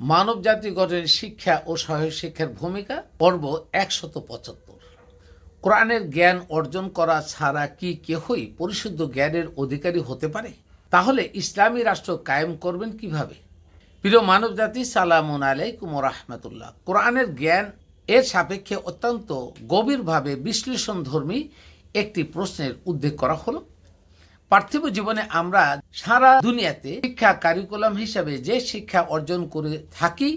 মানব জাতি গঠনের শিক্ষা ও সহায়ক শিক্ষার ভূমিকা, পর্ব একশত পঁচাত্তর। কোরআনের জ্ঞান অর্জন করা ছাড়া কি কেহই পরিশুদ্ধ জ্ঞানের অধিকারী হতে পারে? তাহলে ইসলামী রাষ্ট্র কায়েম করবেন কীভাবে? প্রিয় মানব জাতি সালামুন আলাইকুম রহমতুল্লাহ। কোরআনের জ্ঞান এর সাপেক্ষে অত্যন্ত গভীরভাবে বিশ্লেষণধর্মী একটি প্রশ্নের উদ্বেগ করা হলো। পার্থিব জীবনে আমরা সারা দুনিয়াতে শিক্ষা কারিকুলাম হিসাবে যে শিক্ষা অর্জন করে থাকি,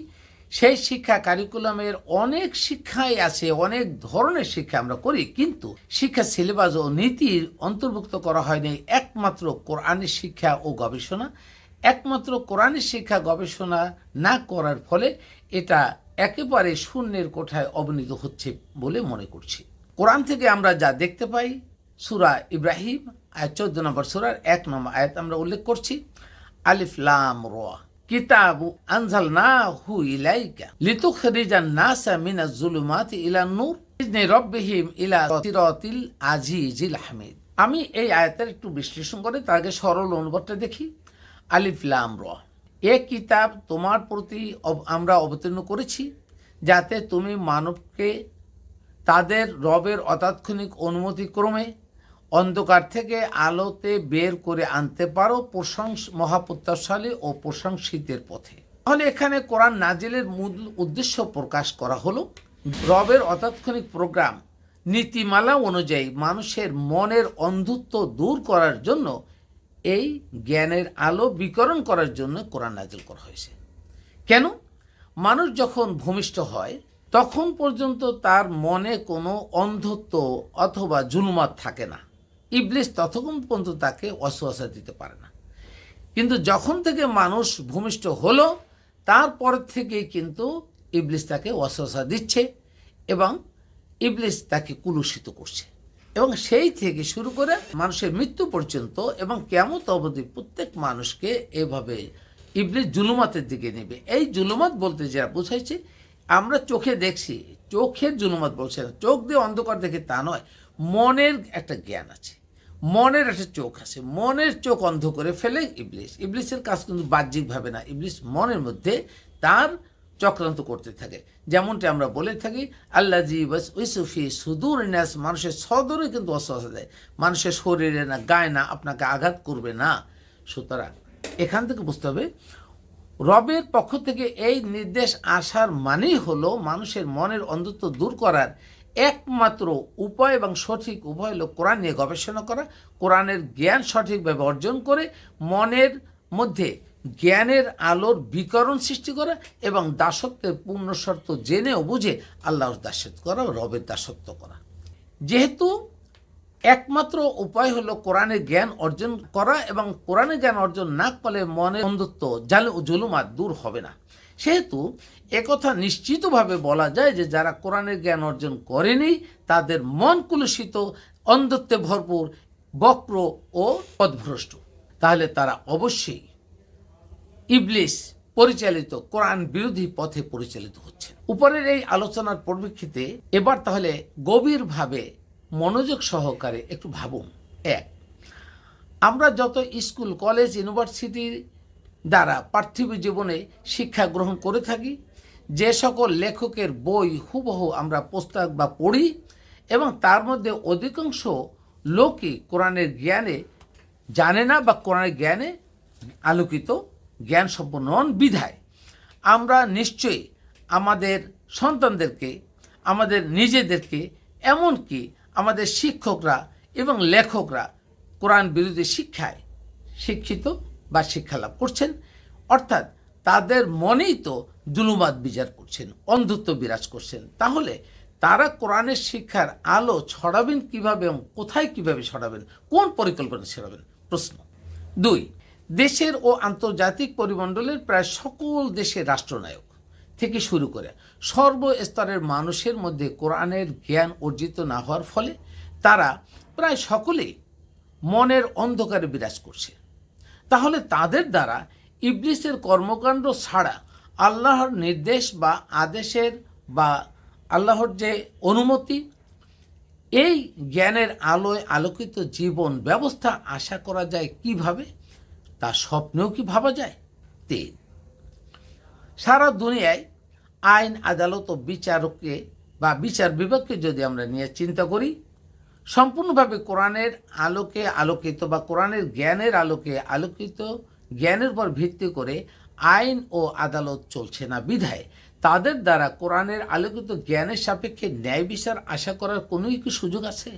সেই শিক্ষা কারিকুলামের অনেক শিক্ষাই আছে, অনেক ধরনের শিক্ষা আমরা করি, কিন্তু শিক্ষা সিলেবাস ও নীতির অন্তর্ভুক্ত করা হয়নি একমাত্র কোরআনের শিক্ষা ও গবেষণা, একমাত্র কোরআনের শিক্ষা গবেষণা না করার ফলে এটা একেবারে শূন্যের কোঠায় অবনীত হচ্ছে বলে মনে করছি। কোরআন থেকে আমরা যা দেখতে পাই, সুরা ইব্রাহিম আয়াত চোদ্দ নম্বর সুরার এক নম্বর আয়াত আমরা উল্লেখ করছি, আলিফ লাম র। কিতাবু আনজাল না হু ইলাইকা লিতুখরিজান নাসা মিনা জুলুমাত ইলা নূর। রব্বিহিম ইলা সিরাতিল আজিজিল হামিদ। আমি এই আয়াতের একটু বিশ্লেষণ করে আগে সরল অনুবাদটা দেখি, আলিফ লাম র। এ কিতাব তোমার প্রতি আমরা অবতীর্ণ করেছি যাতে তুমি মানবকে তাদের রবের অতাৎক্ষণিক অনুমতিক্রমে অন্ধকার থেকে আলোতে বের করে আনতে পারো প্রশংস, মহাপ্রত্যাশালী ও প্রশংসিতের পথে। তাহলে এখানে কোরআন নাজিলের মূল উদ্দেশ্য প্রকাশ করা হলো, রবের অতাৎক্ষণিক প্রোগ্রাম, নীতিমালা অনুযায়ী মানুষের মনের অন্ধত্ব দূর করার জন্য এই জ্ঞানের আলো বিকরণ করার জন্য কোরআন নাজিল করা হয়েছে। কেন? মানুষ যখন ভূমিষ্ঠ হয়, তখন পর্যন্ত তার মনে কোনো অন্ধত্ব অথবা জুলমাত থাকে না। ইবলিস ততক্ষণ পর্যন্ত তাকে অসুয়াশা দিতে পারে না। কিন্তু যখন থেকে মানুষ ভূমিষ্ঠ হলো, তারপর থেকেই কিন্তু ইবলিস তাকে অসুয়াশা দিচ্ছে এবং ইবলিস তাকে কুলুষিত করছে। এবং সেই থেকে শুরু করে মানুষের মৃত্যু পর্যন্ত এবং কেমত অবধি প্রত্যেক মানুষকে এভাবে ইবলিস জুলুমাতের দিকে নেবে। এই জুলুমাত বলতে যারা বুঝাইছে, আমরা চোখে দেখছি, চোখের জুলুমাত বলছে না, চোখ দিয়ে অন্ধকার দেখে তা নয়, মনের একটা জ্ঞান আছে। মনের একটা চোখ আছে, মনের চোখ অন্ধ করে ফেলে ইবলিস। ইবলিসের কাজ কিন্তু বাহ্যিকভাবে না, ইবলিস মনের মধ্যে তার চক্রান্ত করতে থাকে। যেমনটি আমরা বলে থাকি আল্লাহ জি বাস ইসুফি সুদূর ন্যাস মানুষের সদরে কিন্তু অস্বস্থ দেয়। মানুষের শরীরে না, গায়ে না, আপনাকে আঘাত করবে না। সুতরাং এখান থেকে বুঝতে হবে, রবের পক্ষ থেকে এই নির্দেশ আসার মানেই হলো মানুষের মনের অন্ধত্ব দূর করার একমাত্র উপায় এবং সঠিক উভয় হল কোরআন নিয়ে গবেষণা করা, কোরআনের জ্ঞান সঠিকভাবে অর্জন করে, মনের মধ্যে জ্ঞানের আলোর বিকরণ সৃষ্টি করা এবং দাসত্বের পূর্ণ শর্ত জেনেও বুঝে আল্লাহর দাসত্ব করা, রবের দাসত্ব করা। যেহেতু একমাত্র উপায় হলো কোরআনের জ্ঞান অর্জন করা এবং কোরআনের জ্ঞান অর্জন না করলে মনের অন্ধত্ব, জাল জুলুমাত দূর হবে না। সেহেতু একথা নিশ্চিতভাবে বলা যায় যে যারা কোরআনের জ্ঞান অর্জন করেনি, তাদের মন কুলুষিত অন্ধত্বে ভরপুর, বক্র ও পদভ্রষ্ট। তাহলে তারা অবশ্যই ইবলিস পরিচালিত কোরআন বিরোধী পথে পরিচালিত হচ্ছে উপরের এই আলোচনার পরিপ্রেক্ষিতে এবার তাহলে গভীরভাবে মনোযোগ সহকারে একটু ভাবুন। এক, আমরা যত স্কুল, কলেজ, ইউনিভার্সিটির দ্বারা পার্থিব জীবনে শিক্ষা গ্রহণ করে থাকি, যে সকল লেখকের বই হুবহু আমরা পুস্তক বা পড়ি এবং তার মধ্যে অধিকাংশ লোকই কোরআনের জ্ঞানে জানে না বা কোরআনের জ্ঞানে আলোকিত জ্ঞান সম্পন্ন নন, বিধায়। আমরা নিশ্চয়ই আমাদের সন্তানদেরকে, আমাদের নিজেদেরকে, এমনকি আমাদের শিক্ষকরা এবং লেখকরা কোরআন বিরোধী শিক্ষায় শিক্ষিত বা শিক্ষা লাভ করছেন। অর্থাৎ তাদের মনেই তো জুলুমাত বিচার করছেন, অন্ধত্ব বিরাজ করছেন। তাহলে তারা কোরআনের শিক্ষার আলো ছড়াবেন কীভাবে এবং কোথায় কীভাবে ছড়াবেন? কোন পরিকল্পনা ছড়াবেন? প্রশ্ন। দুই, দেশের ও আন্তর্জাতিক পরিমণ্ডলের প্রায় সকল দেশের রাষ্ট্রনায়ক থেকে শুরু করে সর্বস্তরের মানুষের মধ্যে কোরআনের জ্ঞান অর্জিত না হওয়ার ফলে তারা প্রায় সকলেই মনের অন্ধকারে বিরাজ করছে। তাহলে তাদের দ্বারা ইবলিসের কর্মকাণ্ড ছাড়া আল্লাহর নির্দেশ বা আদেশের বা আল্লাহর যে অনুমতি, এই জ্ঞানের আলোয় আলোকিত জীবন ব্যবস্থা আশা করা যায় কীভাবে? তা স্বপ্নেও কি ভাবা যায়? তিন। সারা দুনিয়ায় আইন আদালত ও বিচারককে বা বিচার বিভাগকে যদি আমরা নিয়ে চিন্তা করি, সম্পূর্ণভাবে কোরআনের আলোকে আলোকিত বা কোরআনের জ্ঞানের আলোকে আলোকিত, জ্ঞানের উপর ভিত্তি করে আইন ও আদালত চলছে না বিধায়। তাদের দ্বারা কোরআনের আলোকিত জ্ঞানের সাপেক্ষে ন্যায় বিচার আশা করার কোনোই কি সুযোগ আছে?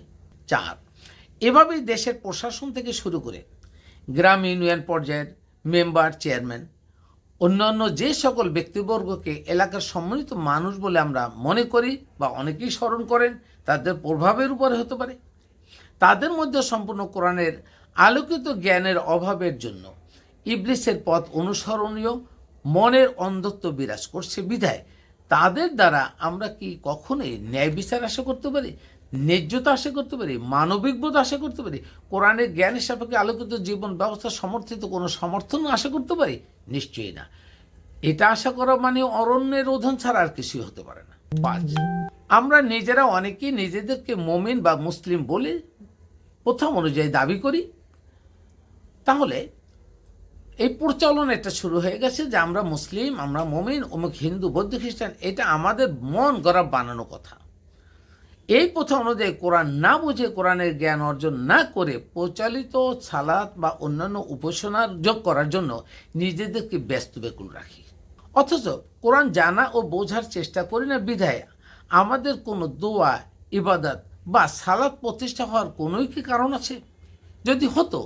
চার, এভাবেই দেশের প্রশাসন থেকে শুরু করে গ্রাম ইউনিয়ন পর্যায়ের মেম্বার, চেয়ারম্যান অন্যান্য যে সকল ব্যক্তিবর্গকে এলাকার সম্মানিত মানুষ বলে আমরা মনে করি বা অনেকেই স্মরণ করেন, তাদের প্রভাবের উপরে হতে পারে। তাদের মধ্যে সম্পূর্ণ কোরআনের আলোকিত জ্ঞানের অভাবের জন্য ইবলিসের পথ অনুসরণীয়, মনের অন্ধত্ব বিরাজ করছে বিধায়। তাদের দ্বারা আমরা কি কখনোই ন্যায় বিচার আশা করতে পারি? ন্যায্যতা আশা করতে পারি মানবিক বোধ আশা করতে পারি, কোরআনের জ্ঞানের সাপেক্ষে আলোকিত জীবন ব্যবস্থা সমর্থিত কোনো সমর্থন আশা করতে পারি? নিশ্চয়ই না। এটা আশা করা মানে অরণ্যের রোধন ছাড়া আর কিছুই হতে পারে না। পাঁচ, আমরা নিজেরা অনেকেই নিজেদেরকে মমিন বা মুসলিম বলে প্রথম অনুযায়ী দাবি করি। তাহলে এই প্রচলন এটা শুরু হয়ে গেছে যে আমরা মুসলিম, আমরা মমিন, অমুক হিন্দু, বৌদ্ধ খ্রিস্টান, এটা আমাদের মন গড়া বানানো কথা। এই প্রথা অনুযায়ী কোরআন না বুঝে কোরআনের জ্ঞান অর্জন না করে প্রচলিত সালাত বা অন্যান্য উপাসনার যোগ করার জন্য নিজেদেরকে ব্যস্ত বেকুল রাখি। অথচ কোরআন জানা ও বোঝার চেষ্টা করি না বিধায় আমাদের কোনো দোয়া, ইবাদত বা সালাত প্রতিষ্ঠা হওয়ার কোনোই কি কারণ আছে? যদি হতো,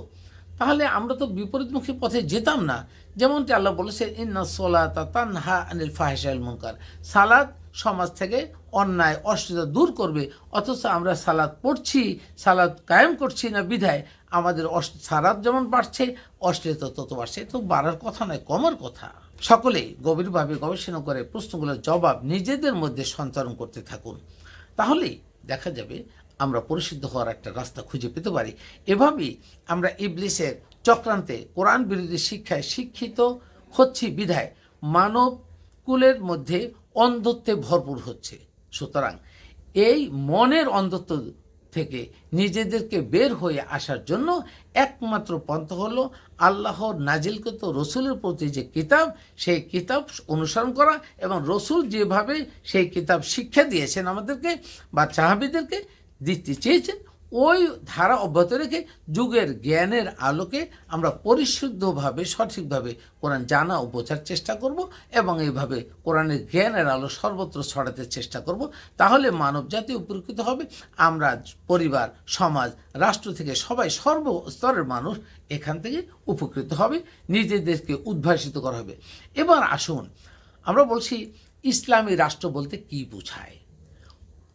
তাহলে আমরা তো বিপরীতমুখী পথে যেতাম না। যেমনটি আল্লাহ বলেছে ইন্না সোলাতা তানহা আনিল ফাহেশাইল মুনকার। সালাদ সমাজ থেকে অন্যায়, অশ্লীলতা দূর করবে। অথচ আমরা সালাদ পড়ছি, সালাদ কায়েম করছি না বিধায়। আমাদের সালাদ যেমন বাড়ছে, অশ্লীলতা তত বাড়ছে। তো বাড়ার কথা নয়, কমার কথা। সকলেই গভীরভাবে গবেষণা করে প্রশ্নগুলোর জবাব নিজেদের মধ্যে সঞ্চারণ করতে থাকুন। তাহলেই দেখা যাবে আমরা পরিশুদ্ধ হওয়ার একটা রাস্তা খুঁজে পেতে পারি। এভাবেই আমরা ইবলিসের চক্রান্তে কোরআন বিরোধী শিক্ষায় শিক্ষিত হচ্ছি বিধায়। মানব কুলের মধ্যে অন্ধত্বে ভরপুর হচ্ছে। সুতরাং এই মনের অন্ধত্ব থেকে নিজেদেরকে বের হয়ে আসার জন্য একমাত্র পন্থ হলো আল্লাহর নাজিলকৃত রসুলের প্রতি যে কিতাব, সেই কিতাব অনুসরণ করা এবং রসুল যেভাবে সেই কিতাব শিক্ষা দিয়েছেন আমাদেরকে বা চাহাবিদেরকে দিতে চেয়েছেন ওই ধারা অব্যাহত রেখে যুগের জ্ঞানের আলোকে আমরা পরিশুদ্ধভাবে, সঠিকভাবে কোরআন জানা ও বোঝার চেষ্টা করব এবং এইভাবে কোরআনের জ্ঞানের আলো সর্বত্র ছড়াতে চেষ্টা করব। তাহলে মানব জাতি উপকৃত হবে। আমরা পরিবার, সমাজ, রাষ্ট্র থেকে সবাই সর্বস্তরের মানুষ এখান থেকে উপকৃত হবে, নিজেদেরকে উদ্ভাসিত করা হবে। এবার আসুন, আমরা বলছি ইসলামী রাষ্ট্র বলতে কি বোঝায়?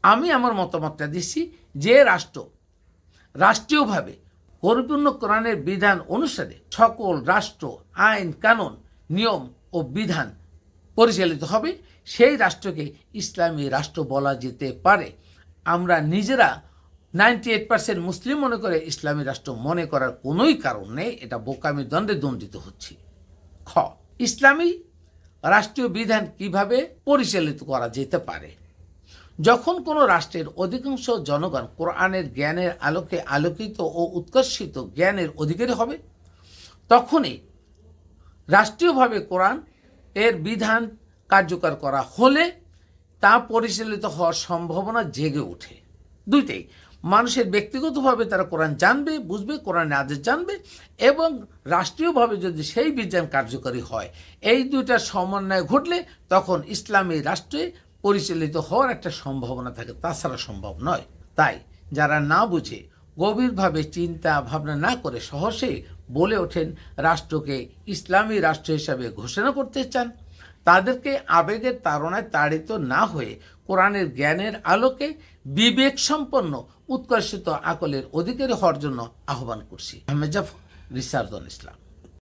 আমি আমার মতামতটা দিচ্ছি যে রাষ্ট্র রাষ্ট্রীয়ভাবে পরিপূর্ণ কোরআনের বিধান অনুসারে সকল রাষ্ট্র, আইন, কানুন, নিয়ম ও বিধান পরিচালিত হবে। সেই রাষ্ট্রকে ইসলামী রাষ্ট্র বলা যেতে পারে। আমরা নিজেরা নাইনটি এইট পার্সেন্ট মুসলিম মনে করে ইসলামী রাষ্ট্র মনে করার কোনোই কারণ নেই। এটা বোকামি দণ্ডে দণ্ডিত হচ্ছি। খ, ইসলামী রাষ্ট্রীয় বিধান কীভাবে পরিচালিত করা যেতে পারে? যখন কোনো রাষ্ট্রের অধিকাংশ জনগণ কোরআনের জ্ঞানের আলোকে আলোকিত ও উৎকর্ষিত জ্ঞানের অধিকারী হবে, তখনই রাষ্ট্রীয়ভাবে কোরআন এর বিধান কার্যকর করা হলে তা পরিচালিত হওয়ার সম্ভাবনা জেগে ওঠে। দুইটাই, মানুষের ব্যক্তিগতভাবে তারা কোরআন জানবে, বুঝবে, কোরআনের আদেশ জানবে এবং রাষ্ট্রীয়ভাবে যদি সেই বিজ্ঞান কার্যকরী হয়, এই দুইটার সমন্বয় ঘটলে তখন ইসলামী রাষ্ট্রে পরিচালিত হওয়ার একটা সম্ভাবনা থাকে, তাছাড়া সম্ভব নয়। তাই যারা না বুঝে, গভীরভাবে চিন্তা, ভাবনা না করে সহসেই বলে ওঠেন, রাষ্ট্রকে ইসলামী রাষ্ট্র হিসাবে ঘোষণা করতে চান, তাদেরকে আবেগের তাড়নায় তাড়িত না হয়ে কোরআনের জ্ঞানের আলোকে বিবেক সম্পন্ন উৎকর্ষিত আকলের অধিকারী হওয়ার জন্য আহ্বান করছি। আহমেদ জাফর, রিসার্জন ইসলাম।